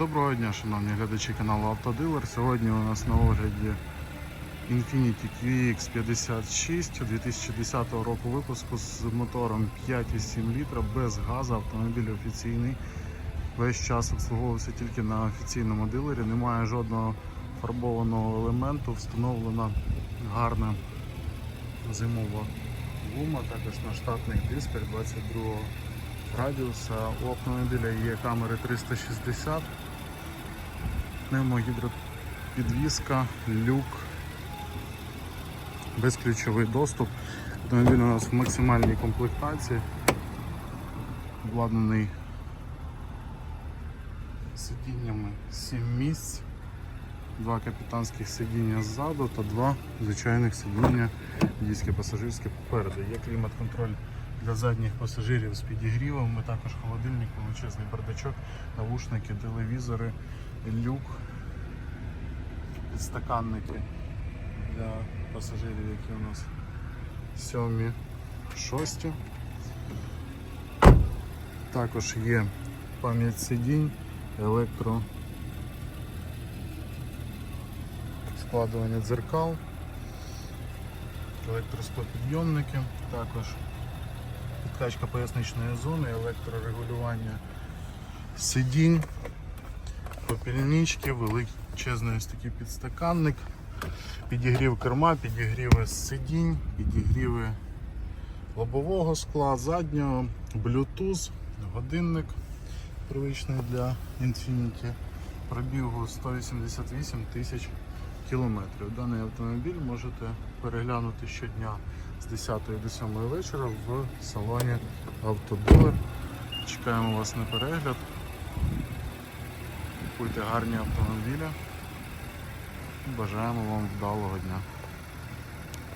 Доброго дня, шановні глядачі каналу Автодилер. Сьогодні у нас на огляді Infiniti QX56 2010 року випуску з мотором 5,7 літра без газу. Автомобіль офіційний. Весь час обслуговувався тільки на офіційному дилері. Немає жодного фарбованого елементу. Встановлена гарна зимова гума, також на штатних дисках 22 радіуса. У автомобіля є камери 360, пневмогідропідвізка, люк, безключовий доступ. Автомобіль у нас в максимальній комплектації, обладнаний сидіннями 7 місць, два капітанських сидіння ззаду та два звичайних сидіння дійське пасажирське попереду. Є клімат-контроль для задніх пасажирів з підігрівом, ми також холодильник, величезний бардачок, навушники, телевізори, люк, підстаканники для пасажирів, які у нас сьомі, шості. Також є пам'ять сидінь, електро складування дзеркал, електросклопідйомники, також підкачка поясничної зони, електрорегулювання сидінь, попільнички, величезний ось такий підстаканник, підігрів керма, підігріви сидінь, підігріви лобового скла, заднього, Bluetooth, годинник привичний для Infiniti. Пробігу 188 тисяч кілометрів. Даний автомобіль можете переглянути щодня 10 до 7 вечора в салоні Автодилер. Чекаємо вас на перегляд. Купуйте гарні автомобілі. Бажаємо вам вдалого дня.